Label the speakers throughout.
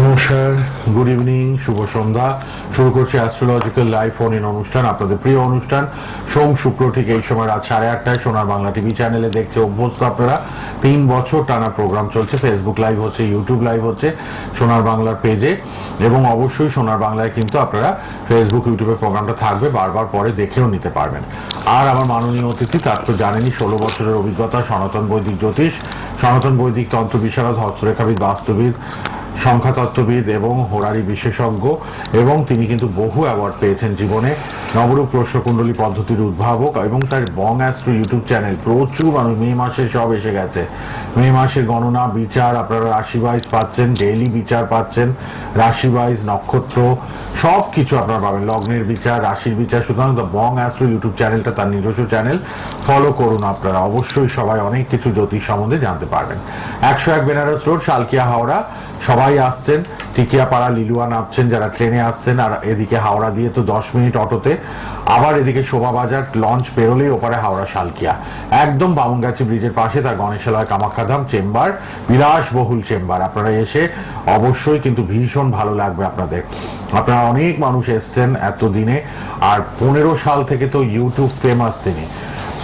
Speaker 1: নমস্কার good evening শুভ সন্ধ্যা। শুরু করছি অ্যাস্ট্রোলজিক্যাল লাইভ ফোন ইন অনুষ্ঠান, আপনাদের প্রিয় অনুষ্ঠান। সোম শুক্র ঠিক এই সময় রাত সাড়ে আটটায় সোনার বাংলা টিভি চ্যানেলে দেখতে অভ্যস্ত আপনারা। তিন বছর টানা প্রোগ্রাম চলছে ফেসবুক লাইভ হচ্ছে ইউটিউব লাইভ হচ্ছে সোনার বাংলার পেজে এবং অবশ্যই সোনার বাংলায় কিন্তু আপনারা ফেসবুক ইউটিউবে প্রোগ্রামটা থাকবে, বারবার পরে দেখেও নিতে পারবেন। আর আমার মাননীয় অতিথি, তার তো জানেনই, ষোলো বছরের অভিজ্ঞতা, সনাতন বৈদিক জ্যোতিষ, সনাতন বৈদিক তন্ত্র, বিশারদ, হস্তরেখাবিদ, বাস্তুবিদ সংখ্যাতত্ত্ববিদ এবং হোরারি বিশেষজ্ঞ এবং তিনি কিন্তু বহু অ্যাওয়ার্ড পেয়েছেন জীবনে। নবরূপ প্রশ্নকুণ্ডলী পদ্ধতির উদ্ভাবক এবং তার বং অ্যাস্ট্রো ইউটিউব চ্যানেল। প্রচুর মানুষ মে মাসে সব এসে গেছে। মে মাসের গণনা, বিচার, আপনারা রাশি ওয়াইজ পাচ্ছেন ডেইলি বিচার পাচ্ছেন রাশি ওয়াইজ নক্ষত্র সব কিছু আপনারা পাবেন। লগ্নের বিচার, রাশির বিচার, সুতরাং দ্য বং অ্যাস্ট্রো ইউটিউব চ্যানেলটা তার নিজস্ব চ্যানেল। ফলো করুন আপনারা। অবশ্যই সবাই অনেক কিছু জ্যোতিষ সম্বন্ধে জানতে পারবেন। একশো এক বেনারস রোড, শালকিয়া হাওড়া। সবাই আসছেন। টিকিয়াপাড়া লিলুয়া নামছেন যারা ট্রেনে আসছেন, আর এদিকে হাওড়া দিয়ে তো দশ মিনিট অটোতে। আবার এদিকে শোভাবাজার, লঞ্চ পেরোলেই ওপারে হাওড়া শালকিয়া। একদম বামুনগাছি ব্রিজের পাশে তার গণেশালয় কামাখ্যাধাম চেম্বার, বিলাসবহুল চেম্বার। আপনারা এসে অবশ্যই কিন্তু ভীষণ ভালো লাগবে আপনাদের। আপনারা অনেক মানুষ এসছেন এতদিনে, আর পনেরো সাল থেকে তো ইউটিউব ফেমাস তিনি।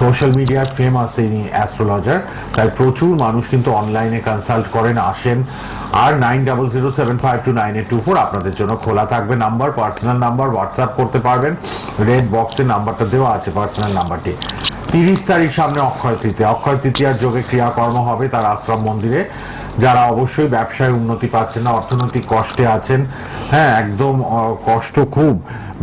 Speaker 1: সোশ্যাল মিডিয়ার ফেমাস ইনি অ্যাস্ট্রোলজার তাই প্রচুর মানুষ কিন্তু অনলাইনে কনসাল্ট করেন, আসেন। আর nine double zero seven five two nine eight two four আপনাদের জন্য খোলা থাকবে নাম্বার পার্সোনাল নাম্বার হোয়াটসঅ্যাপ করতে পারবেন। রেড বক্সে নাম্বারটা দেওয়া আছে পার্সোনাল নাম্বারটি তিরিশ তারিখ সামনে অক্ষয় তৃতীয়। অক্ষয় তৃতীয়ার যোগে ক্রিয়াকর্ম হবে তার আশ্রম মন্দিরে। যারা অবশ্যই ব্যবসায় উন্নতি পাচ্ছেন না, অর্থনৈতিক কষ্টে আছেন হ্যাঁ একদম কষ্ট খুব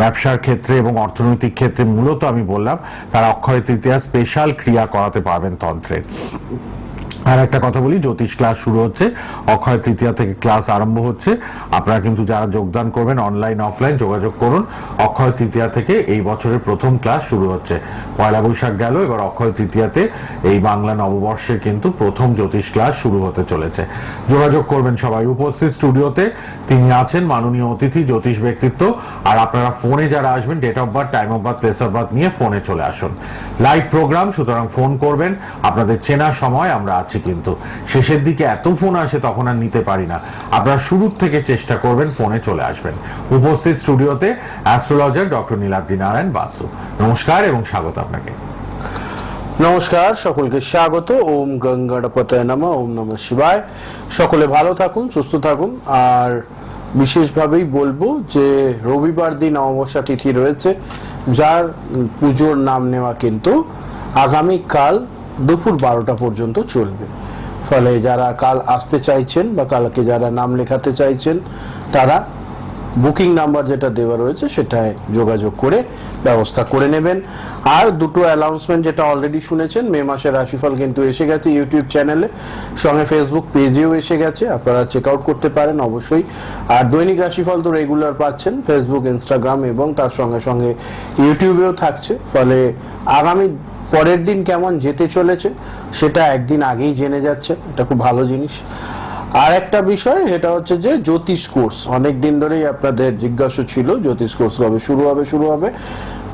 Speaker 1: ব্যবসার ক্ষেত্রে এবং অর্থনৈতিক ক্ষেত্রে। মূলত আমি বললাম, তারা অক্ষয় তৃতীয়া স্পেশাল ক্রিয়া করাতে পারবেন তন্ত্রের আর একটা কথা বলি, জ্যোতিষ ক্লাস শুরু হচ্ছে। অক্ষয় তৃতীয়া থেকে ক্লাস আরম্ভ হচ্ছে। আপনারা কিন্তু যারা যোগদান করবেন অনলাইন অফলাইন যোগাযোগ করুন। অক্ষয় তৃতীয়া থেকে এই বছরের প্রথম ক্লাস শুরু হচ্ছে। পয়লা বৈশাখ গেল, এবার অক্ষয় তৃতীয়াতে এই বাংলা নববর্ষের কিন্তু প্রথম জ্যোতিষ ক্লাস শুরু হতে চলেছে। যোগাযোগ করবেন সবাই উপস্থিত স্টুডিওতে। তিনি আছেন মাননীয় অতিথি, জ্যোতিষ ব্যক্তিত্ব। আর আপনারা ফোনে যারা আসবেন date of birth time of birth place of birth নিয়ে ফোনে চলে আসুন। লাইভ প্রোগ্রাম সুতরাং ফোন করবেন। আপনাদের চেনা সময় আমরা আছি। কিন্তু। শেষের দিকে এত ফোন আসে তখন আর নিতে পারি না। আপনারা শুরুর থেকে চেষ্টা করবেন ফোনে চলে আসবেন। উপস্থিত স্টুডিওতে অ্যাস্ট্রোলজার ডক্টর নীলাদ্রি নারায়ণ বাসু। নমস্কার এবং স্বাগত আপনাকে।
Speaker 2: নমস্কার, সকলকে স্বাগত। ওম গঙ্গাড়পতায় নম, ওম নম শিবায়। সকলে ভালো থাকুন, সুস্থ থাকুন। আর বিশেষভাবেই বলব যে রবিবার দিন অমাবস্যা তিথি রয়েছে, যার পুজোর নাম নেওয়া কিন্তু আগামীকাল দুপুর বারোটা পর্যন্ত চলবে। ফলে যারা কাল আসতে চাইছেন বা কালকে যারা নাম লেখাতে চাইছেন, তারা বুকিং নাম্বার যেটা দেওয়া রয়েছে সেটায় যোগাযোগ করে ব্যবস্থা করে নেবেন। আর দুটো অ্যানাউন্সমেন্ট যেটা অলরেডি শুনেছেন, মে মাসের রাশিফল কিন্তু এসে গেছে ইউটিউব চ্যানেলে। সঙ্গে ফেসবুক পেজেও এসে গেছে, আপনারা চেক আউট করতে পারেন অবশ্যই। আর দৈনিক রাশিফল তো রেগুলার পাচ্ছেন ফেসবুক ইনস্টাগ্রাম এবং তার সঙ্গে সঙ্গে ইউটিউবেও থাকছে। ফলে আগামী পরের দিন কেমন যেতে চলেছে, সেটা একদিন আগেই জেনে যাচ্ছে, এটা খুব ভালো জিনিস। আর একটা বিষয়, সেটা হচ্ছে যে জ্যোতিষ কোর্স, অনেক দিন ধরেই আপনাদের জিজ্ঞাসা ছিল, জ্যোতিষ কোর্স কবে শুরু হবে শুরু হবে।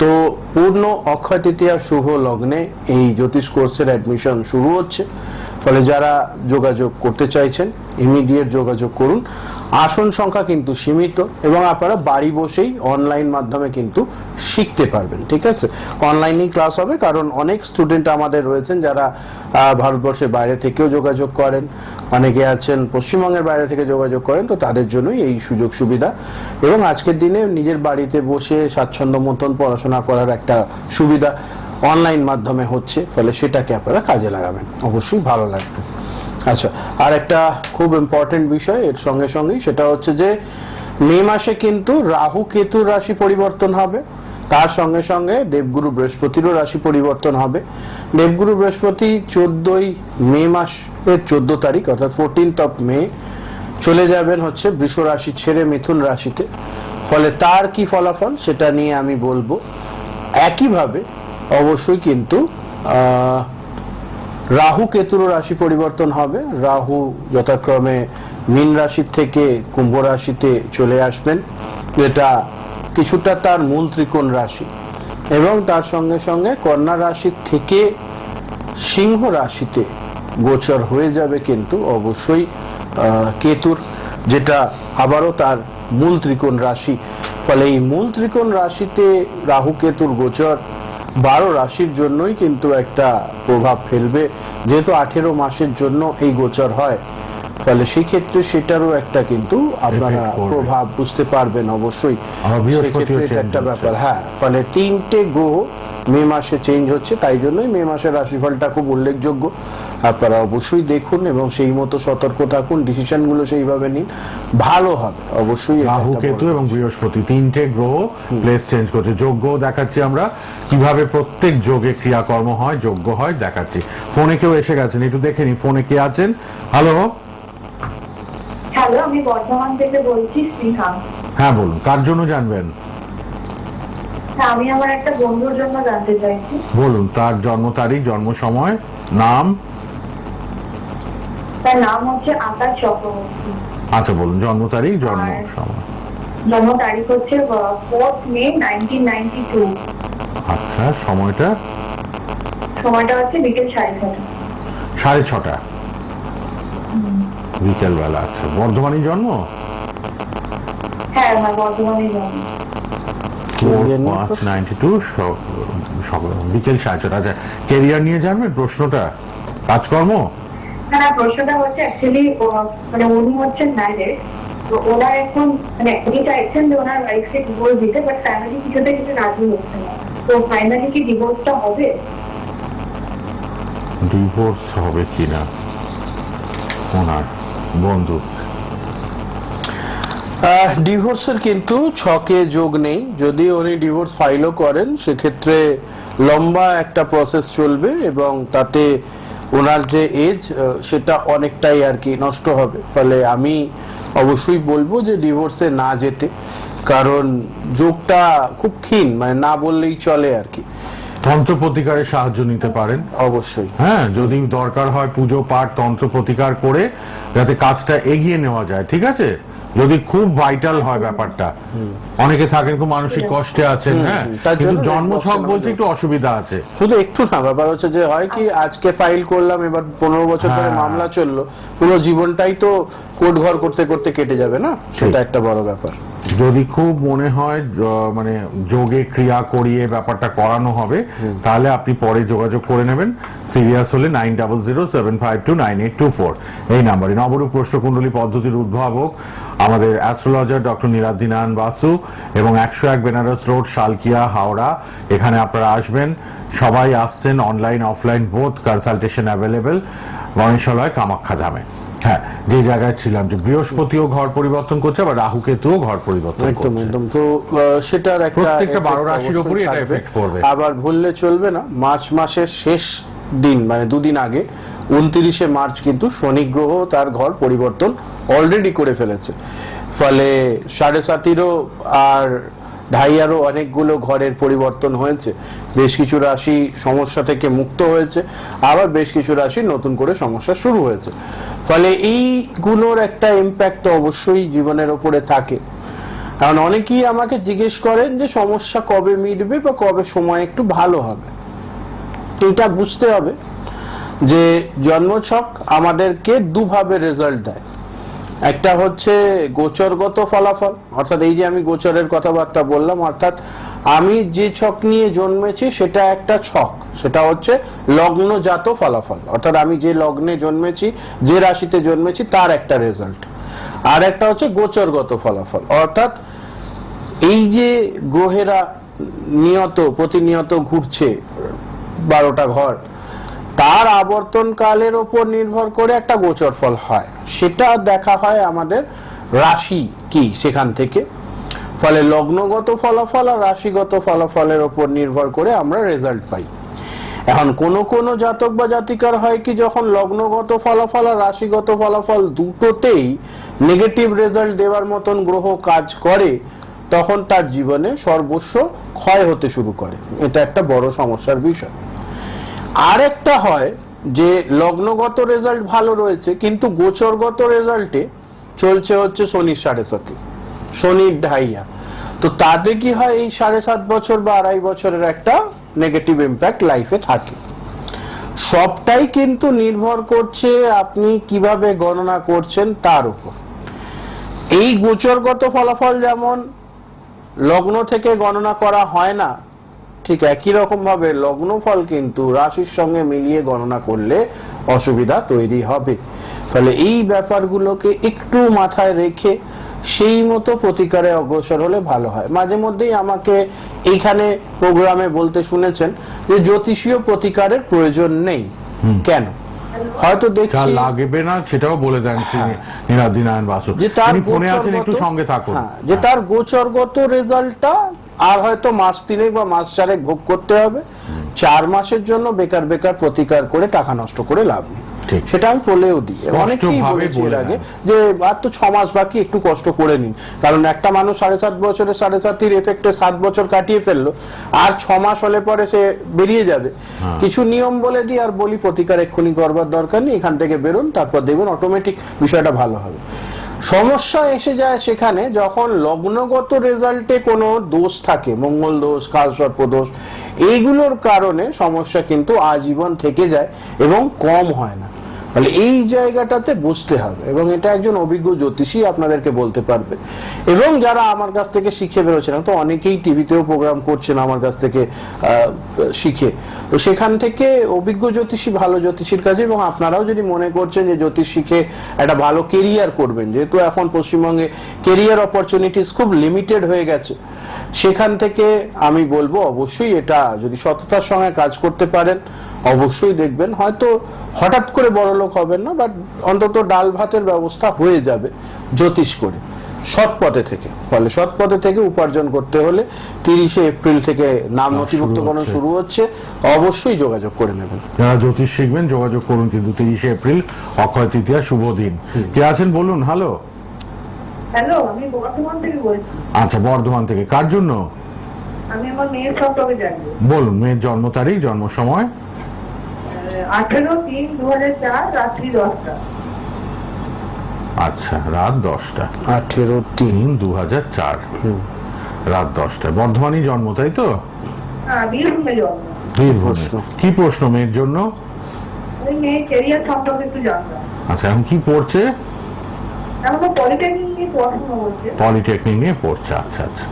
Speaker 2: তো পূর্ণ অক্ষয় তৃতীয়া শুভ লগ্নে এই জ্যোতিষ কোর্সের অ্যাডমিশন শুরু হচ্ছে। ফলে যারা যোগাযোগ করতে চাইছেন ইমিডিয়েট যোগাযোগ করুন। আসন সংখ্যা কিন্তু সীমিত এবং আপনারা বাড়ি বসেই অনলাইন মাধ্যমে কিন্তু শিখতে পারবেন, ঠিক আছে? অনলাইনেই ক্লাস হবে, কারণ অনেক স্টুডেন্ট আমাদের রয়েছেন যারা ভারতবর্ষের বাইরে থেকেও যোগাযোগ করেন। অনেকে আছেন পশ্চিমবঙ্গের বাইরে থেকে যোগাযোগ করেন, তো তাদের জন্যই এই সুযোগ সুবিধা। এবং আজকের দিনে নিজের বাড়িতে বসে স্বাচ্ছন্দ্য মতন পড়াশোনা করার একটা সুবিধা। অনলাইন মাধ্যমে হচ্ছে, ফলে সেটাকে আপনারা কাজে লাগাবেন। অবশ্যই ভালো লাগবে। আচ্ছা আর একটা খুব ইম্পর্টেন্ট বিষয়, এর সঙ্গে সঙ্গেই সেটা হচ্ছে যে, মে মাসে কিন্তু রাহু কেতুর রাশি পরিবর্তন হবে। তার সঙ্গে সঙ্গে দেবগুরু বৃহস্পতিরও রাশি পরিবর্তন হবে। দেবগুরু বৃহস্পতি চোদ্দই মে মাসের চোদ্দ তারিখ, অর্থাৎ ফোরটিন্থ অফ মে চলে যাবেন হচ্ছে বৃষ রাশি ছেড়ে মিথুন রাশিতে। ফলে তার কি ফলাফল, সেটা নিয়ে আমি বলব। একইভাবে অবশ্যই কিন্তু রাহু কেতুরও রাশি পরিবর্তন হবে। রাহু যথাক্রমে মীন রাশি থেকে কুম্ভ রাশিতে চলে আসবেন। যেটা কিছুটা তার মূল ত্রিকোণ রাশি। এবং তার সঙ্গে সঙ্গে কন্যা রাশি থেকে সিংহ রাশিতে গোচর হয়ে যাবে কিন্তু অবশ্যই কেতুর, যেটা আবারও তার মূল ত্রিকোণ রাশি। ফলে এই মূল ত্রিকোণ রাশিতে রাহু কেতুর গোচর বারো রাশির জন্যই কিন্তু একটা প্রভাব ফেলবে। যেহেতু আঠেরো মাসের জন্য এই গোচর হয়। ফলে সেই ক্ষেত্রে সেটারও একটা কিন্তু আপনারা প্রভাব বুঝতে পারবেন অবশ্যই। একটা ব্যাপার হ্যাঁ। ফলে তিনটে গ্রহ মে মাসে চেঞ্জ হচ্ছে তাই জন্যই মে মাসের রাশিফলটা খুব উল্লেখযোগ্য। আপনারা অবশ্যই দেখুন এবং সেই মতো সতর্ক থাকুন ডিসিশনগুলো সেইভাবে নিন। ভালো হবে অবশ্যই
Speaker 1: রাহু কেতু এবং বৃহস্পতি তিনটে গ্রহ প্লেস চেঞ্জ করছে। যোগ্য দেখাচ্ছি আমরা কীভাবে প্রত্যেক যোগে ক্রিয়াকর্ম হয় যোগ্য হয় দেখাচ্ছি। ফোনে কেউ এসে গেছেন একটু দেখে নি ফোনে কে আছেন? হ্যালো
Speaker 3: বর্ধমান থেকে বলছি স্নেহা।
Speaker 1: হ্যাঁ বলুন কার জন্য জানবেন?
Speaker 3: হ্যাঁ আমি আমার একটা বন্ধুর জন্য জানতে চাইছি।
Speaker 1: বলুন তার জন্ম তারিখ জন্ম সময় নাম?
Speaker 3: তার নাম হচ্ছে আকাশ চক্রবর্তী।
Speaker 1: আচ্ছা বলুন জন্ম তারিখ জন্ম সময়।
Speaker 3: জন্ম তারিখ হচ্ছে fourth May nineteen ninety two
Speaker 1: আচ্ছা সময়টা?
Speaker 3: সময়টা হচ্ছে বিকেল সাড়ে ছটা।
Speaker 1: সাড়ে ছটা। বিকেল বেলা আচ্ছা বর্ধমানই জন্ম?
Speaker 3: হ্যাঁ হ্যাঁ বর্ধমানে জন্ম।
Speaker 1: বিকেল সাড়ে ছটা। আচ্ছা কেরিয়ার নিয়ে জানবেন প্রশ্নটা? কাজকর্ম?
Speaker 3: না প্রশ্নটা হচ্ছে অ্যাকচুয়ালি মানে উনি হচ্ছেন ম্যারেড তো ওনার এখন মানে উনি চাইছেন যে ওনার ওয়াইফকে ডিভোর্স দিতে বাট ফ্যামিলি কিছুতে কিছু রাজি হচ্ছে না। তো ফাইনালি কি ডিভোর্সটা হবে?
Speaker 1: ডিভোর্স হবে কিনা? ওনার বন্ধু।
Speaker 2: ডিভোর্সের কিন্তু ছকে যোগ নেই। যদি উনি ডিভোর্স ফাইলও করেন, সেক্ষেত্রে লম্বা একটা প্রসেস চলবে এবং তাতে ওনার যে এজ সেটা অনেকটাই আর কি নষ্ট হবে। ফলে আমি অবশ্যই বলব যে ডিভোর্সে না যেতে, কারণ যোগটা খুব ক্ষীণ মানে না বললেই চলে আর কি।
Speaker 1: তন্ত্র প্রতিকারের সাহায্য নিতে পারেন।
Speaker 2: অবশ্যই।
Speaker 1: হ্যাঁ যদি দরকার হয় পুজো পাঠ তন্ত্র প্রতিকার করে যাতে কাজটা এগিয়ে নেওয়া যায় ঠিক আছে? যদি খুব ভাইটাল হয় ব্যাপারটা। অনেকে থাকেন খুব মানসিক কষ্টে আছেন হ্যাঁ? কিন্তু
Speaker 2: জন্য
Speaker 1: জন্ম ছক বলছে একটু অসুবিধা আছে।
Speaker 2: শুধু একটু না ব্যাপার হচ্ছে যে হয় কি আজকে ফাইল করলাম এবার পনেরো বছর ধরে
Speaker 1: হ্যাঁ।
Speaker 2: মামলা চলল পুরো জীবনটাই তো কোর্ট ঘর করতে করতে কেটে যাবে না? সেটা একটা বড় ব্যাপার।
Speaker 1: যদি খুব মনে হয় মানে যোগে ক্রিয়া করিয়ে ব্যাপারটা করানো হবে তাহলে আপনি পরে যোগাযোগ করে নেবেন। সিরিয়াস হলে nine double zero seven five two nine eight two four. এই নাম্বারে নবরূপ প্রশ্নকুণ্ডলী পদ্ধতির উদ্ভাবক আমাদের অ্যাস্ট্রোলজার ডক্টর নীলাদ্দিনান বাসু এবং একশো এক বেনারস রোড শালকিয়া হাওড়া। এখানে আপনারা আসবেন। সবাই আসছেন online offline both consultation available Ganeshalaya Kamakhya ধামে। হ্যাঁ যে জায়গায় ছিলাম যে বৃহস্পতিও ঘর পরিবর্তন করছে আবার রাহু কেতুও ঘর পরিবর্তন করছে।
Speaker 2: একদম। তো সেটার একটা
Speaker 1: প্রত্যেকটা
Speaker 2: effect
Speaker 1: বারো রাশির উপরই এটা effect করবে।
Speaker 2: আবার ভুললে চলবে না মার্চ মাসের শেষ দিন মানে দুদিন আগে উনত্রিশে মার্চ কিন্তু শনি গ্রহ তার ঘর পরিবর্তন অলরেডি করে ফেলেছে। ফলে সাড়ে সাতিরও আর ঢাইয়ারও অনেকগুলো ঘরের পরিবর্তন হয়েছে। বেশ কিছু রাশি সমস্যা থেকে মুক্ত হয়েছে। আবার বেশ কিছু রাশি নতুন করে সমস্যা শুরু হয়েছে। ফলে এইগুলোর একটা ইম্প্যাক্ট তো অবশ্যই জীবনের ওপরে থাকে। কারণ অনেকেই আমাকে জিজ্ঞেস করেন যে, সমস্যা কবে মিটবে বা কবে সময় একটু ভালো হবে? এটা বুঝতে হবে যে জন্মছক আমাদেরকে দুভাবে রেজাল্ট দেয়। একটা হচ্ছে গোচরগত ফলাফল, অর্থাৎ এই যে আমি গোচরের কথাবার্তা বললাম, অর্থাৎ আমি যে ছক নিয়ে জন্মেছি সেটা একটা ছক, সেটা হচ্ছে লগ্নজাত ফলাফল, অর্থাৎ আমি যে লগ্নে জন্মেছি, যে রাশিতে জন্মেছি, তার একটা রেজাল্ট আর একটা হচ্ছে গোচরগত ফলাফল, অর্থাৎ এই যে গ্রহেরা নিয়ত, প্রতিনিয়ত ঘুরছে বারোটা ঘর তার আবর্তন কালের ওপর নির্ভর করে একটা গোচর ফল হয়। সেটা দেখা হয় আমাদের রাশি কি সেখান থেকে। ফলে লগ্নগত ফলাফল আর রাশিগত ফলাফলের ওপর নির্ভর করে আমরা রেজাল্ট পাই। এখন কোন কোন জাতক বা জাতিকার হয় কি, যখন লগ্নগত ফলাফল আর রাশিগত ফলাফল দুটোতেই নেগেটিভ রেজাল্ট দেওয়ার মতন গ্রহ কাজ করে, তখন তার জীবনে সর্বস্ব ক্ষয় হতে শুরু করে। এটা একটা বড় সমস্যার বিষয়। আরেকটা হয় যে লগ্নগত রেজাল্ট ভালো রয়েছে, কিন্তু গোচরগত রেজাল্টে চলছে হচ্ছে শনির সাড়ে সাথে শনির ঢাইয়া। তো তাতে কি হয় এই সাড়ে সাত বছর বা আড়াই বছরের একটা নেগেটিভ ইম্প্যাক্ট লাইফে থাকে। সবটাই কিন্তু নির্ভর করছে আপনি কীভাবে গণনা করছেন তার উপর। এই গোচরগত ফলাফল যেমন লগ্ন থেকে গণনা করা হয় না ঠিক একই রকম ভাবে লগ্নফল কিন্তু রাশির সঙ্গে মিলিয়ে গণনা করলে অসুবিধা তৈরি হবে। ফলে এই ব্যাপারগুলোকে একটু মাথায় রেখে সেই মতো প্রতিকারে অগ্রসর হলে ভালো হয়। মাঝে মধ্যেই আমাকে এইখানে প্রোগ্রামে বলতে শুনেছেন যে জ্যোতিষীয় প্রতিকারের প্রয়োজন নেই। কেন? হয়তো দেখছি
Speaker 1: লাগবে না সেটাও বলে দেন শ্রী নীলাদ্রি নারায়ণ বাসু।
Speaker 2: যে তার
Speaker 1: ফোনে আছেন একটু সঙ্গে থাকুন।
Speaker 2: হ্যাঁ, যে তার গোচরগত রেজাল্টটা আর হয়তো মাস তিনেক বা মাস চারেক ভোগ করতে হবে। চার মাসের জন্য বেকার বেকার প্রতিকার করে টাকা নষ্ট করে লাভ নেই। সেটা আমি বলেও দিই। অনেকেই বলেছি এর আগে যে আর তো ছ মাস বাকি একটু কষ্ট করে নিন। কারণ একটা মানুষ সাড়ে সাত বছরে সাড়ে সাতির এফেক্টে সাত বছর কাটিয়ে ফেলল আর ছ মাস হলে পরে সে বেরিয়ে যাবে।
Speaker 1: হ্যাঁ।
Speaker 2: কিছু নিয়ম বলে দিই আর বলি প্রতিকার এক্ষুনি করবার দরকার নেই এখান থেকে বেরোন তারপর দেখবেন অটোমেটিক বিষয়টা ভালো হবে। সমস্যা এসে যায় সেখানে যখন লগ্নগত রেজাল্টে কোনো দোষ থাকে, মঙ্গল দোষ কালসর্প দোষ, এইগুলোর কারণে সমস্যা কিন্তু আজীবন থেকে যায় এবং কম হয় না। ফলে এই জায়গাটাতে বুঝতে হবে এবং এটা একজন অভিজ্ঞ জ্যোতিষী আপনাদেরকে বলতে পারবে। এবং যারা আমার কাছ থেকে শিখে বেরোচ্ছেন তো অনেকেই টিভিতেও প্রোগ্রাম করছেন আমার কাছ থেকে শিখে। তো সেখান থেকে অভিজ্ঞ জ্যোতিষী, ভালো জ্যোতিষীর কাছে এবং আপনারাও যদি মনে করছেন যে জ্যোতিষ শিখে একটা ভালো কেরিয়ার করবেন, যেহেতু এখন পশ্চিমবঙ্গে কেরিয়ার অপরচুনিটিস খুব লিমিটেড হয়ে গেছে, সেখান থেকে আমি বলব অবশ্যই এটা যদি সততার সঙ্গে কাজ করতে পারেন অবশ্যই দেখবেন। হয়তো হঠাৎ করে বড় লোক হবেন না বাট অন্তত ডাল ভাতের ব্যবস্থা হয়ে যাবে জ্যোতিষ করে। সৎ পথে থেকে ফলে সৎ পথে থেকে উপার্জন করতে হলে তিরিশে এপ্রিল থেকে নাম নথিভুক্তকরণ শুরু হচ্ছে। অবশ্যই যোগাযোগ করে নেবেন।
Speaker 1: যারা জ্যোতিষ শিখবেন যোগাযোগ করুন কিন্তু তিরিশে এপ্রিল অক্ষয় তৃতীয়া শুভ দিন। কে আছেন বলুন? হ্যালো
Speaker 3: হ্যালো আমি বর্ধমান থেকে বলছি।
Speaker 1: আচ্ছা বর্ধমান থেকে। কার জন্য?
Speaker 3: আমি আমার মেয়ের সম্পর্কে জানব
Speaker 1: বলুন মেয়ের জন্ম তারিখ জন্ম সময়।
Speaker 3: আঠেরো তিন দু চার রাত্রি দশটা।
Speaker 1: আচ্ছা রাত দশটা।
Speaker 2: আঠেরো তিন
Speaker 1: দু হাজার চার রাত দশটা বর্ধমানই জন্ম তাই তো?
Speaker 3: হ্যাঁ?
Speaker 1: কি প্রশ্ন মেয়ের জন্য? আচ্ছা এখন কি পড়ছে?
Speaker 3: পলিটেকনিক নিয়ে
Speaker 1: পড়ছে আচ্ছা আচ্ছা।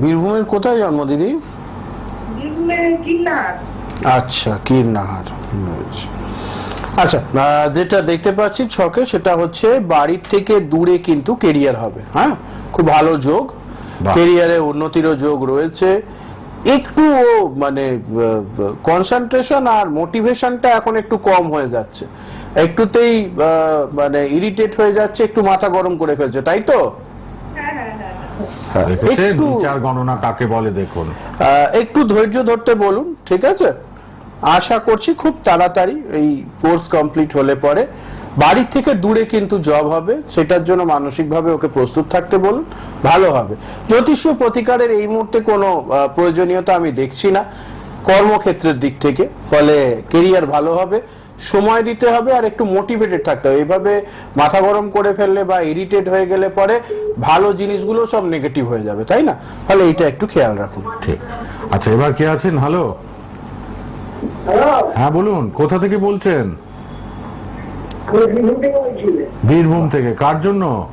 Speaker 2: বীরভূমের কোথায় জন্ম দিদি?
Speaker 3: বীরভূমে কিন্নার।
Speaker 2: আচ্ছা কীর্ণাহার। আচ্ছা যেটা দেখতে পাচ্ছি ছকে সেটা হচ্ছে বাড়ির থেকে দূরে কিন্তু কেরিয়ার হবে হ্যাঁ? খুব ভালো যোগ। কেরিয়ারে উন্নতিরও যোগ রয়েছে। একটু ও মানে কনসেন্ট্রেশন আর মোটিভেশনটা এখন একটু কম হয়ে যাচ্ছে। একটুতেই মানে ইরিটেট হয়ে যাচ্ছে একটু মাথা গরম করে ফেলছে তাই তো?
Speaker 1: দেখেছেন বিচার গণনা কাকে বলে দেখুন।
Speaker 2: একটু ধৈর্য ধরতে বলুন ঠিক আছে? আশা করছি খুব তাড়াতাড়ি এই কোর্স কমপ্লিট হলে পরে। বাড়ির থেকে দূরে কিন্তু জব হবে সেটার জন্য মানসিকভাবে ওকে প্রস্তুত থাকতে বলুন ভালো হবে। জ্যোতিষ প্রতিকারের এই মুহূর্তে কোনো আহ, প্রয়োজনীয়তা আমি দেখছি না। কর্মক্ষেত্রের দিক থেকে ফলে কেরিয়ার ভালো হবে। সময় দিতে হবে আর একটু মোটিভেটেড থাকতে হবে। এইভাবে মাথা গরম করে ফেললে বা ইরিটেট হয়ে গেলে পরে ভালো জিনিসগুলো সব নেগেটিভ হয়ে যাবে তাই না? ফলে এইটা একটু খেয়াল রাখুন।
Speaker 1: ঠিক। আচ্ছা এবার কে আছেন? হ্যালো হ্যাঁ বলুন কোথা থেকে বলছেন?
Speaker 3: বীরভূম থেকে বলছি।
Speaker 1: বীরভূম থেকে। কার জন্য?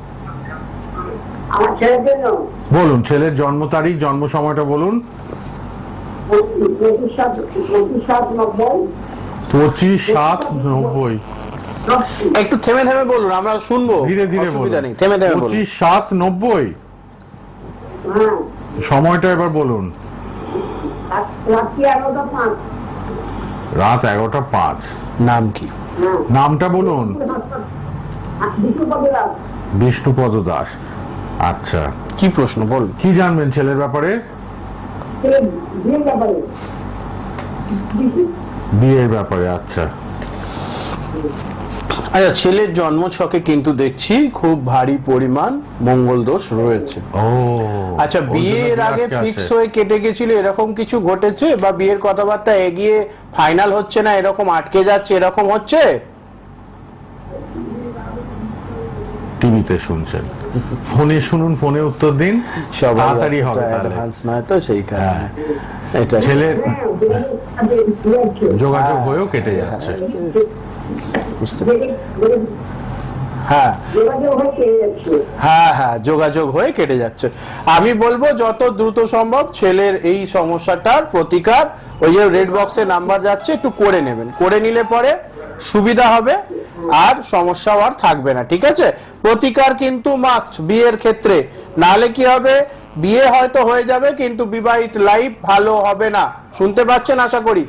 Speaker 3: আমার ছেলের জন্য।
Speaker 1: বলুন ছেলের জন্ম তারিখ জন্ম সময়টা বলুন।
Speaker 3: পঁচিশ সাত নব্বই।
Speaker 1: পঁচিশ সাত নব্বই
Speaker 2: একটু থেমে থেমে বলুন আমরা শুনব।
Speaker 1: ধীরে ধীরে বলুন।
Speaker 2: থেমে থেমে
Speaker 1: পঁচিশ সাত নব্বই। সময়টা এবার বলুন। রাত এগারোটা পাঁচ।
Speaker 2: নাম কি?
Speaker 1: নামটা বলুন।
Speaker 3: বিষ্ণুপদ
Speaker 1: দাস। আচ্ছা।
Speaker 2: কি প্রশ্ন? বল
Speaker 1: কি জানবেন ছেলের ব্যাপারে।
Speaker 3: বিয়ের ব্যাপারে
Speaker 1: আচ্ছা।
Speaker 2: আচ্ছা ছেলের জন্ম ছকে কিন্তু দেখছি খুব ভারী পরিমাণ মঙ্গল দোষ রয়েছে।
Speaker 1: ও
Speaker 2: আচ্ছা বিয়ের আগে ফিক্স হয়ে কেটে গেছিল এরকম কিছু ঘটেছে বা বিয়ের কথাবার্তা এগিয়ে ফাইনাল হচ্ছে না এরকম আটকে যাচ্ছে এরকম হচ্ছে?
Speaker 1: টিভিতে শুনছেন। ফোনে শুনুন ফোনে উত্তর দিন তাড়াতাড়ি হবে তাহলে।
Speaker 2: অ্যাডভান্স নয় তো সেই কারণে এটা
Speaker 1: ছেলের যোগাযোগ
Speaker 2: হ্যাঁ।
Speaker 1: হয়েও কেটে যাচ্ছে।
Speaker 2: বুঝতে হ্যাঁ
Speaker 3: যোগাযোগ হয়ে।
Speaker 2: হ্যাঁ হ্যাঁ যোগাযোগ হয়ে কেটে যাচ্ছে। আমি বলব যত দ্রুত সম্ভব ছেলের এই সমস্যাটার প্রতিকার ওই যে রেড বক্সে নাম্বার যাচ্ছে একটু করে নেবেন। করে নিলে পরে সুবিধা হবে। আর সমস্যাও আর থাকবে না ঠিক আছে? প্রতিকার কিন্তু মাস্ট বিয়ের ক্ষেত্রে। নাহলে কি হবে? বিয়ে হয়তো হয়ে যাবে কিন্তু বিবাহিত লাইফ ভালো হবে না। শুনতে পাচ্ছেন আশা করি?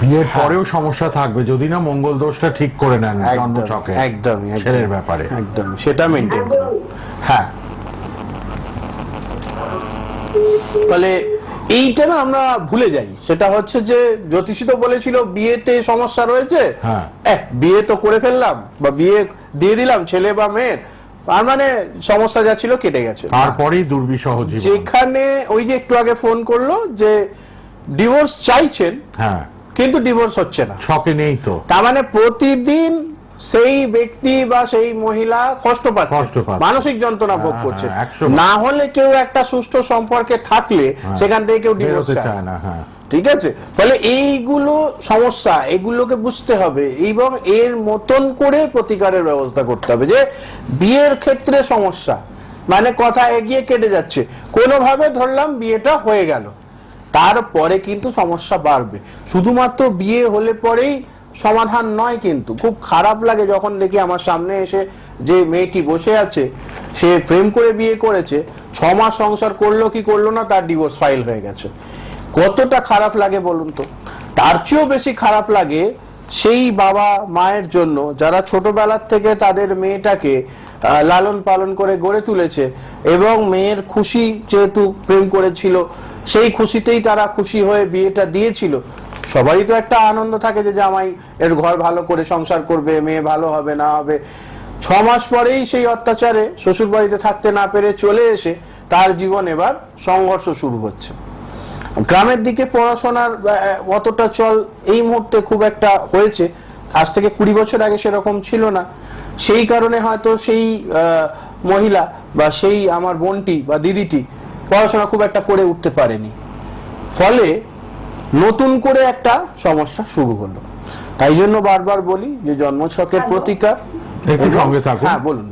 Speaker 1: বিয়ের পরেও সমস্যা থাকবে যদি না মঙ্গল দোষটা ঠিক করে নেন জন্মছকে
Speaker 2: একদমই একদমই।
Speaker 1: ছেলের ব্যাপারে।
Speaker 2: একদম সেটা মেনটেন হ্যাঁ। তাহলে এইটা না আমরা ভুলে যাই। সেটা হচ্ছে যে জ্যোতিষী তো বলেছিল বিয়েতে সমস্যা রয়েছে।
Speaker 1: হ্যাঁ।
Speaker 2: বিয়ে তো করে ফেললাম বা বিয়ে দিয়ে দিলাম ছেলে বা মেয়ের। তার মানে সমস্যা যা ছিল কেটে গেছে।
Speaker 1: তারপরেই দুর্বিষহ জীবন।
Speaker 2: যেখানে ওই যে একটু আগে ফোন করল যে ডিভোর্স চাইছেন
Speaker 1: হ্যাঁ।
Speaker 2: কিন্তু ডিভোর্স হচ্ছে না।
Speaker 1: ছকে নেই তো।
Speaker 2: তার মানে প্রতিদিন সেই ব্যক্তি বা সেই মহিলা কষ্ট পাচ্ছে মানসিক যন্ত্রণা ভোগ
Speaker 1: হ্যাঁ,
Speaker 2: করছে।
Speaker 1: হ্যাঁ।
Speaker 2: না হলে কেউ একটা সুষ্ঠু সম্পর্কে থাকলে সেখান থেকে কেউ ডিভোর্স চায়
Speaker 1: চায়। না হ্যাঁ।
Speaker 2: ঠিক আছে? ফলে এইগুলো সমস্যা এগুলোকে বুঝতে হবে এবং এর মতন করে প্রতিকারের ব্যবস্থা করতে হবে যে বিয়ের ক্ষেত্রে সমস্যা মানে কথা এগিয়ে কেটে যাচ্ছে। কোনোভাবে ধরলাম বিয়েটা হয়ে গেল তারপরে কিন্তু সমস্যা বাড়বে। শুধুমাত্র বিয়ে হলে পরেই সমাধান নয় কিন্তু। খুব খারাপ লাগে যখন দেখি আমার সামনে এসে যে মেয়েটি বসে আছে, সে প্রেম করে বিয়ে করেছে ছ মাস সংসার করল কি করল না তার ডিভোর্স ফাইল হয়ে গেছে। কতটা খারাপ লাগে বলুন তো? তার চেয়েও বেশি খারাপ লাগে সেই বাবা মায়ের জন্য যারা ছোটবেলার থেকে তাদের মেয়েটাকে লালন পালন করে গড়ে তুলেছে এবং মেয়ের খুশি যেহেতু প্রেম করেছিল, সেই খুশিতেই তারা খুশি হয়ে বিয়েটা দিয়েছিল। সবারই তো একটা আনন্দ থাকে যে জামাই এর ঘর ভালো করে সংসার করবে, মেয়ে ভালো হবে, না হবে। ছ মাস পরেই সেই অত্যাচারে শ্বশুর বাড়িতে থাকতে না পেরে চলে এসে তার জীবন এবার সংঘর্ষ শুরু হচ্ছে। গ্রামের দিকে পড়াশোনার অতটা চল এই মুহূর্তে খুব একটা হয়েছে। আজ থেকে কুড়ি বছর আগে সেরকম ছিল না। সেই কারণে হয়তো সেই মহিলা বা সেই আমার বোনটি বা দিদিটি পড়াশোনা খুব একটা করে উঠতে পারেনি। ফলে নতুন করে একটা সমস্যা শুরু হলো। তাই জন্য বারবার বলি যে জন্মছকের প্রতিকার
Speaker 1: একটু সঙ্গে থাকুন।
Speaker 2: হ্যাঁ বলুন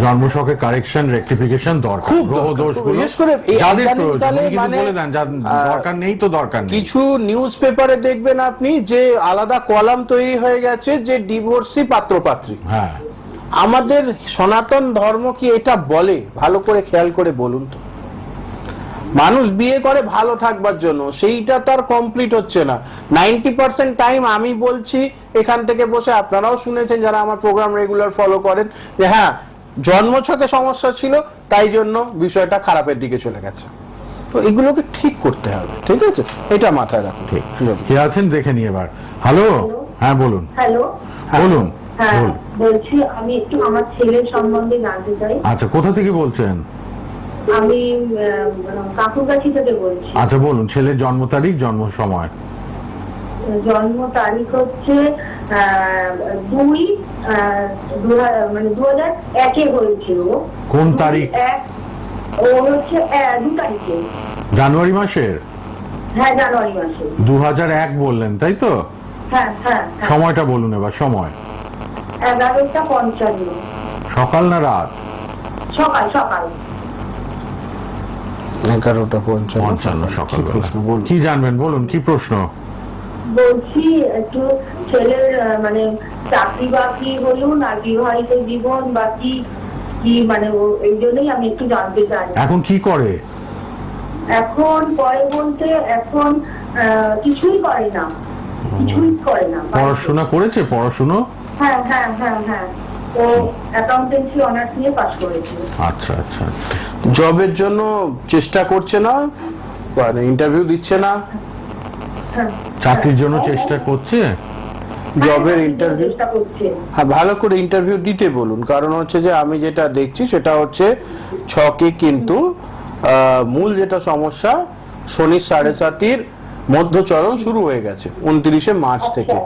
Speaker 1: জন্মশকের কারেকশন রেকটিফিকেশন দরকার। গ্রহ। দোষগুলো
Speaker 2: বিশেষ করে
Speaker 1: যাদের প্রয়োজন
Speaker 2: মানে,
Speaker 1: বলে দেন দরকার নেই তো দরকার নেই।
Speaker 2: কিছু নিউজ পেপারে দেখবেন আপনি যে আলাদা কলাম তৈরি হয়ে গেছে যে ডিভোর্সি পাত্রপাত্রী।
Speaker 1: হ্যাঁ।
Speaker 2: আমাদের সনাতন ধর্ম কি এটা বলে? ভালো করে খেয়াল করে বলুন তো। মানুষ বিয়ে করে ভালো থাকবার জন্য সেইটা তার কমপ্লিট হচ্ছে না। নাইনটি পার্সেন্ট টাইম আমি বলছি এখান থেকে বসে আপনারাও শুনেছেন যারা আমার প্রোগ্রাম রেগুলার ফলো করেন যে হ্যাঁ জন্মছকে সমস্যা ছিল তাই জন্য বিষয়টা খারাপের দিকে চলে গেছে। তো এগুলোকে ঠিক করতে হবে ঠিক আছে? এটা মাথায় রাখুন।
Speaker 1: ঠিক। কে আছেন দেখে নিয়ে এবার? হ্যালো হ্যাঁ বলুন।
Speaker 3: হ্যালো
Speaker 1: বলুন।
Speaker 3: হ্যাঁ
Speaker 1: বলুন।
Speaker 3: বলছি আমি একটু আমার ছেলের সম্বন্ধে জানতে চাই।
Speaker 1: আচ্ছা কোথা থেকে বলছেন?
Speaker 3: আমি থেকে বলছি।
Speaker 1: আচ্ছা বলুন ছেলের জন্ম তারিখ জন্ম সময়।
Speaker 3: জন্ম তারিখ হচ্ছে দুই দু মানে দু হাজার একে হয়েছিল।
Speaker 1: কোন তারিখ?
Speaker 3: ও হচ্ছে দু তারিখে।
Speaker 1: জানুয়ারি মাসের?
Speaker 3: হ্যাঁ জানুয়ারি মাসে।
Speaker 1: দু এক বললেন তাই তো?
Speaker 3: হ্যাঁ হ্যাঁ হ্যাঁ।
Speaker 1: সময়টা বলুন এবার সময়।
Speaker 3: এগারোটা পঞ্চান্ন।
Speaker 1: সকাল না রাত?
Speaker 3: সকাল সকাল।
Speaker 2: এগারোটা পঞ্চান্ন
Speaker 1: সকাল।
Speaker 2: প্রশ্ন? বলুন।
Speaker 1: কি জানবেন? বলুন কি প্রশ্ন?
Speaker 3: বলছি একটু ছেলের মানে চাকরি বাকরি বলুন আর বিবাহিত জীবন বা কি কি মানে এই জন্যই আমি একটু জানতে চাই।
Speaker 1: এখন কি করে?
Speaker 3: এখন পরে বলতে এখন আহ, কিছুই করে না। কিছুই করে না।
Speaker 1: পড়াশোনা করেছে? পড়াশোনা?
Speaker 3: হ্যাঁ হ্যাঁ হ্যাঁ হ্যাঁ। ও অ্যাকাউন্টেন্সি অনার্স নিয়ে পাশ করেছে
Speaker 1: আচ্ছা আচ্ছা। আচ্ছা
Speaker 2: জবের জন্য চেষ্টা করছে না? মানে ইন্টারভিউ দিচ্ছে না?
Speaker 3: হ্যাঁ।
Speaker 1: চাকরির জন্য চেষ্টা করছে?
Speaker 2: জবের
Speaker 3: হ্যাঁ,
Speaker 2: ইন্টারভিউ হ্যাঁ ভালো করে ইন্টারভিউ দিতে বলুন। কারণ হচ্ছে যে আমি যেটা দেখছি সেটা হচ্ছে ছকে কিন্তু মূল যেটা সমস্যা শনি সাড়ে সাতির মধ্যচরণ শুরু হয়ে গেছে উনত্রিশে মার্চ থেকে।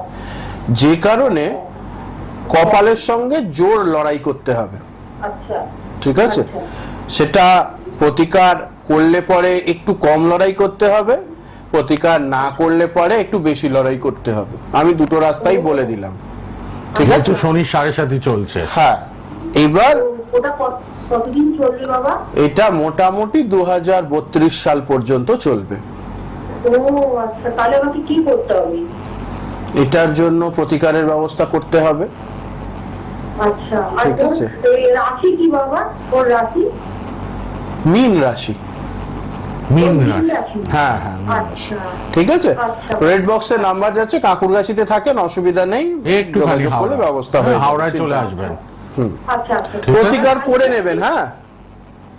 Speaker 2: যে কারণে কপালের সঙ্গে জোর লড়াই করতে হবে।
Speaker 3: আচ্ছা।
Speaker 2: ঠিক আছে?
Speaker 3: আচ্ছা।
Speaker 2: সেটা প্রতিকার করলে পরে একটু কম লড়াই করতে হবে প্রতিকার না করলে পরে একটু বেশি লড়াই করতে হবে। আমি দুটো রাস্তাই বলে দিলাম। ঠিক আছে?
Speaker 1: শনি সাড়ে সাথী চলছে।
Speaker 2: হ্যাঁ। এবার এটা মোটামুটি দু হাজার বত্রিশ সাল পর্যন্ত চলবে।
Speaker 3: ও আচ্ছা। তাহলে আমাকে কি করতে হবে?
Speaker 2: এটার জন্য প্রতিকারের ব্যবস্থা করতে হবে।
Speaker 3: আচ্ছা গাছিতে
Speaker 2: ঠিক আছে।
Speaker 3: রাশি কি বাবা? ওর রাশি?
Speaker 2: মীন রাশি।
Speaker 1: মিন রাশি।
Speaker 3: রাশি।
Speaker 2: হ্যাঁ হ্যাঁ।
Speaker 3: আচ্ছা।
Speaker 2: ঠিক আছে। রেড বক্সের নাম্বার যাচ্ছে কাকুরগাছিতে থাকেন অসুবিধা নেই।
Speaker 1: একটু
Speaker 2: যোগাযোগ করলে ব্যবস্থা হয়ে
Speaker 1: হাওড়ায় চলে আসবেন।
Speaker 3: আচ্ছা আচ্ছা?
Speaker 2: প্রতিকার করে নেবেন হ্যাঁ?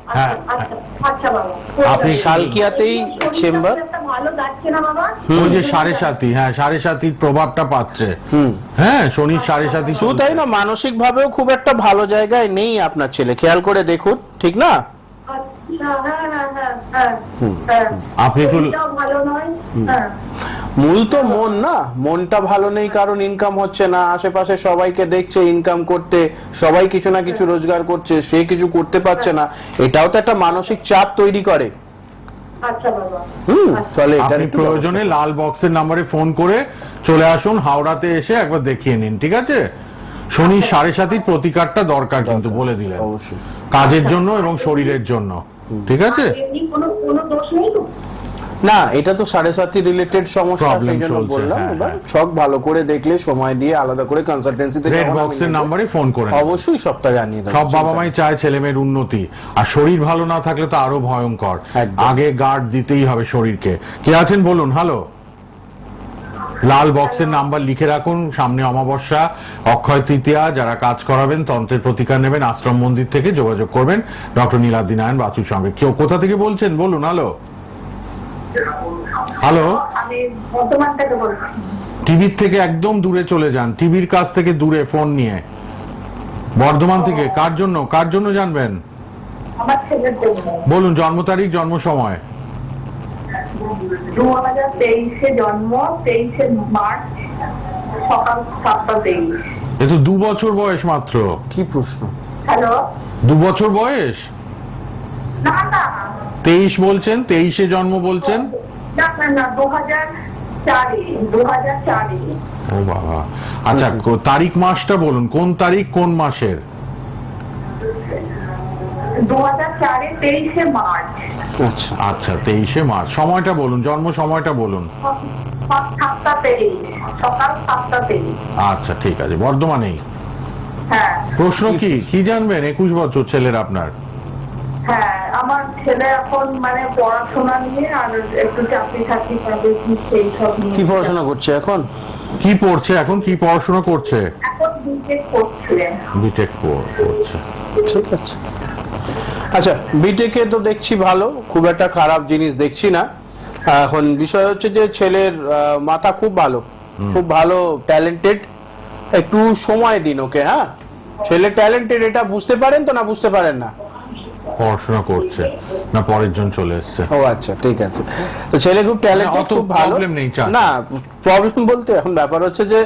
Speaker 1: হ্যাঁ,
Speaker 3: আচ্ছা আচ্ছা বাবা
Speaker 1: আপনি
Speaker 2: শালকিয়াতেই চেম্বার?
Speaker 3: ভালো যাচ্ছে না বাবা।
Speaker 1: ওই যে সাড়ে সাথী হ্যাঁ সাড়ে সাথীর প্রভাবটা পাচ্ছে।
Speaker 2: হুম।
Speaker 1: হ্যাঁ শনির সাড়ে সাথী
Speaker 2: শুধু তাই না মানসিক ভাবেও খুব একটা ভালো জায়গায় নেই আপনার ছেলে। খেয়াল করে দেখুন ঠিক না?
Speaker 3: আচ্ছা হ্যাঁ হ্যাঁ হ্যাঁ হ্যাঁ হ্যাঁ।
Speaker 1: আপনি একটু-
Speaker 2: মূল তো মন না মনটা ভালো নেই কারণ ইনকাম হচ্ছে না। আশেপাশে সবাইকে দেখছে ইনকাম করতে সবাই কিছু না কিছু রোজগার করছে সে কিছু করতে পারছে না। এটাও তো একটা মানসিক চাপ তৈরি করে।
Speaker 3: আচ্ছা
Speaker 2: হুম তাহলে এটার
Speaker 1: আপনি
Speaker 2: একটু
Speaker 1: প্রয়োজনে লাল বক্সের নাম্বারে ফোন করে চলে আসুন হাওড়াতে এসে একবার দেখিয়ে নিন ঠিক আছে? শনি সাড়ে সাতির প্রতিকারটা দরকার কিন্তু বলে দিলেন।
Speaker 2: অবশ্যই।
Speaker 1: কাজের জন্য এবং শরীরের জন্য ঠিক আছে?
Speaker 3: কোনো কোনো দোষ নেই তো?
Speaker 2: না এটা তো সাড়ে সাতি রিলেটেড সমস্যা সেই জন্য বললাম
Speaker 1: হ্যাঁ,
Speaker 2: এবার
Speaker 1: হ্যাঁ।
Speaker 2: ছক ভালো করে দেখলে সময় দিয়ে আলাদা করে কনসালটেন্সিতে
Speaker 1: রেড বক্সের নাম্বারে ফোন করে
Speaker 2: অবশ্যই সবটা জানিয়ে দেবো
Speaker 1: সব বাবা মাই চায় ছেলে মেয়ের উন্নতি আর শরীর ভালো না থাকলে তো আরও ভয়ঙ্কর। আগে গার্ড দিতেই হবে শরীরকে। কে আছেন বলুন হ্যালো লাল বক্সের নাম্বার লিখে রাখুন সামনে অমাবস্যা অক্ষয় তৃতীয়া যারা কাজ করাবেন তন্ত্রের প্রতিকার নেবেন আশ্রম মন্দির থেকে যোগাযোগ করবেন। ডক্টর নীলাদ্রি নারায়ণ বাসুর সঙ্গে কেউ কোথা থেকে বলছেন? বলুন হ্যালো হ্যালো
Speaker 3: আমি বর্তমান থেকে বলছি।
Speaker 1: টিভির থেকে একদম দূরে চলে যান। টিভির কাছ থেকে দূরে ফোন নিয়ে। বর্ধমান থেকে। কার জন্য? কার জন্য জানবেন?
Speaker 3: আমার ছেলের জন্য।
Speaker 1: বলুন জন্ম তারিখ জন্ম সময়। এ তো দু বছর বয়স মাত্র।
Speaker 2: কি প্রশ্ন?
Speaker 3: হ্যালো
Speaker 1: দু বছর বয়স? তেইশ বলছেন তেইশে জন্ম বলছেন? ও বাবা। আচ্ছা তারিখ মাসটা বলুন কোন তারিখ কোন মাসের?
Speaker 2: আচ্ছা
Speaker 1: আচ্ছা তেইশে মার্চ। সময়টা বলুন জন্ম সময়টা বলুন। আচ্ছা ঠিক আছে বর্ধমানেই
Speaker 3: হ্যাঁ।
Speaker 1: প্রশ্ন কি? কি জানবেন? একুশ বছর ছেলের আপনার?
Speaker 3: হ্যাঁ। আমার ছেলে এখন মানে পড়াশোনা নিয়ে আর একটু চাকরি চাকরি পাবে কি সেই সব নিয়ে।
Speaker 2: কি পড়াশোনা করছে এখন?
Speaker 1: কি পড়ছে এখন? কি পড়াশোনা করছে?
Speaker 3: এখন বিটেক করছে।
Speaker 1: বিটেক করছে
Speaker 2: ঠিক আছে। আচ্ছা বিটেকে তো দেখছি ভালো খুব একটা খারাপ জিনিস দেখছি না। এখন বিষয় হচ্ছে যে ছেলের আহ, মাথা খুব ভালো। খুব ভালো ট্যালেন্টেড একটু সময় দিন ওকে হ্যাঁ? ছেলে ট্যালেন্টেড এটা বুঝতে পারেন তো না বুঝতে পারেন না?
Speaker 1: পড়াশোনা করছে না পরের জন চলে এসছে
Speaker 2: ও আচ্ছা ঠিক আছে তো ছেলে খুব ট্যালেন্টেড
Speaker 1: অত
Speaker 2: খুব ভালো। না প্রবলেম বলতে এখন ব্যাপার হচ্ছে যে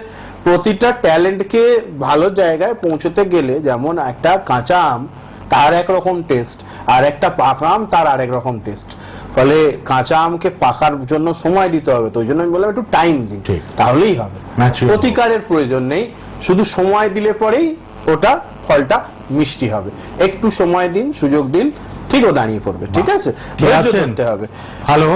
Speaker 2: প্রতিটা ট্যালেন্টকে ভালো জায়গায় পৌঁছতে গেলে যেমন একটা কাঁচা আম তার একরকম টেস্ট আর একটা পাকা আম তার আরেক রকম টেস্ট ফলে কাঁচা আমকে পাকার জন্য সময় দিতে হবে তো ওই জন্য আমি বললাম একটু টাইম দিন। তাহলেই হবে। প্রতিকারের প্রয়োজন নেই শুধু সময় দিলে পরেই ওটা ফলটা মিষ্টি হবে। একটু সময় দিন সুযোগ দিন ঠিক ও দাঁড়িয়ে পড়বে ঠিক আছে? ধৈর্য ধরতে হবে।
Speaker 1: হ্যালো?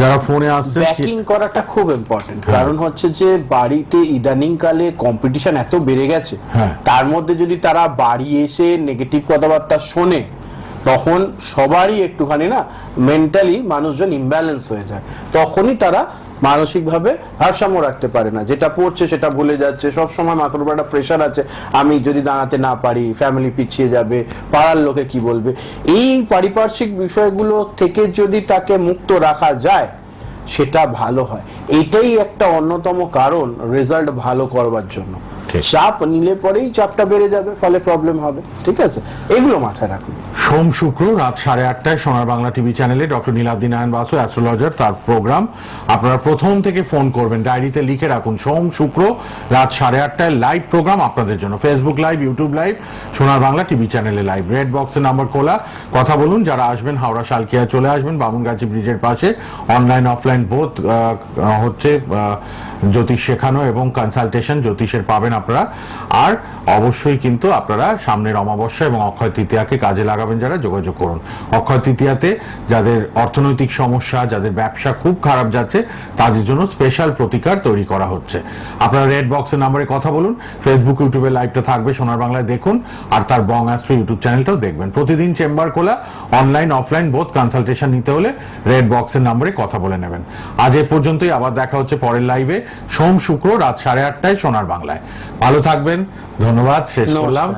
Speaker 1: যারা ফোনে আসছে
Speaker 2: ব্যাকিং করাটা খুব ইম্পর্টেন্ট কারণ হচ্ছে যে বাড়িতে ইদানিং কালে কম্পিটিশন এত বেড়ে গেছে
Speaker 1: হ্যাঁ।
Speaker 2: তার মধ্যে যদি তারা বাড়ি এসে নেগেটিভ কথাবার্তা শোনে তখন সবারই একটুখানি না মেন্টালি মানুষজন ইমব্যালেন্স হয়ে যায়। তখনই তারা মানসিকভাবে ভারসাম্য রাখতে পারে না। যেটা পড়ছে সেটা ভুলে যাচ্ছে। সব সময় মাথার উপর একটা প্রেশার আছে, আমি যদি দাঁড়াতে না পারি ফ্যামিলি পিছিয়ে যাবে, পাড়ার লোকে কি বলবে? এই পারিপার্শ্বিক বিষয়গুলো থেকে যদি তাকে মুক্ত রাখা যায়, সেটা ভালো হয়। এটাই একটা অন্যতম কারণ রেজাল্ট ভালো করবার জন্য। চাপ নিলে পরেই চাপটা বেড়ে যাবে ফলে প্রবলেম হবে। ঠিক আছে? এগুলো মাথায় রাখুন।
Speaker 1: সোম শুক্র রাত সাড়ে আটটায় সোনার বাংলা টিভি চ্যানেলে ডক্টর নীলাদ্রি নারায়ণ বাসু অ্যাস্ট্রোলজার তার প্রোগ্রাম আপনারা প্রথম থেকে ফোন করবেন ডায়েরিতে লিখে রাখুন সোম শুক্র রাত সাড়ে আটটায় লাইভ প্রোগ্রাম আপনাদের জন্য। Facebook live YouTube live Sonar Bangla TV চ্যানেলে লাইভ রেড বক্সের নাম্বার খোলা। কথা বলুন যারা আসবেন হাওড়া শালকিয়া চলে আসবেন বামুনগাছি ব্রিজের পাশে। অনলাইন অফলাইন বোথ হচ্ছে জ্যোতিষ শেখানো এবং কনসালটেশন জ্যোতিষের পাবেন আপনারা। আর অবশ্যই কিন্তু আপনারা সামনের অমাবস্যা এবং অক্ষয় তৃতীয়াকে কাজে লাগাবেন যারা, যোগাযোগ করুন। অক্ষয় তৃতীয়াতে যাদের অর্থনৈতিক সমস্যা, যাদের ব্যবসা খুব খারাপ যাচ্ছে, তাদের জন্য স্পেশাল প্রতিকার তৈরি করা হচ্ছে। আপনারা রেড বক্সের নাম্বারে কথা বলুন। ফেসবুক ইউটিউবে লাইভটা থাকবে, সোনার বাংলায় দেখুন। আর তার বং অ্যাস্ট্রো ইউটিউব চ্যানেলটাও দেখবেন। প্রতিদিন চেম্বার খোলা অনলাইন অফলাইন বোধ কনসালটেশন নিতে হলে রেড বক্সের নাম্বারে কথা বলে নেবেন। আজ এ পর্যন্তই, আবার দেখা হচ্ছে পরের লাইভে সোম, শুক্র, রাত সাড়ে আটটায় সোনার বাংলায়। ভালো থাকবেন ধন্যবাদ শেষ করলাম।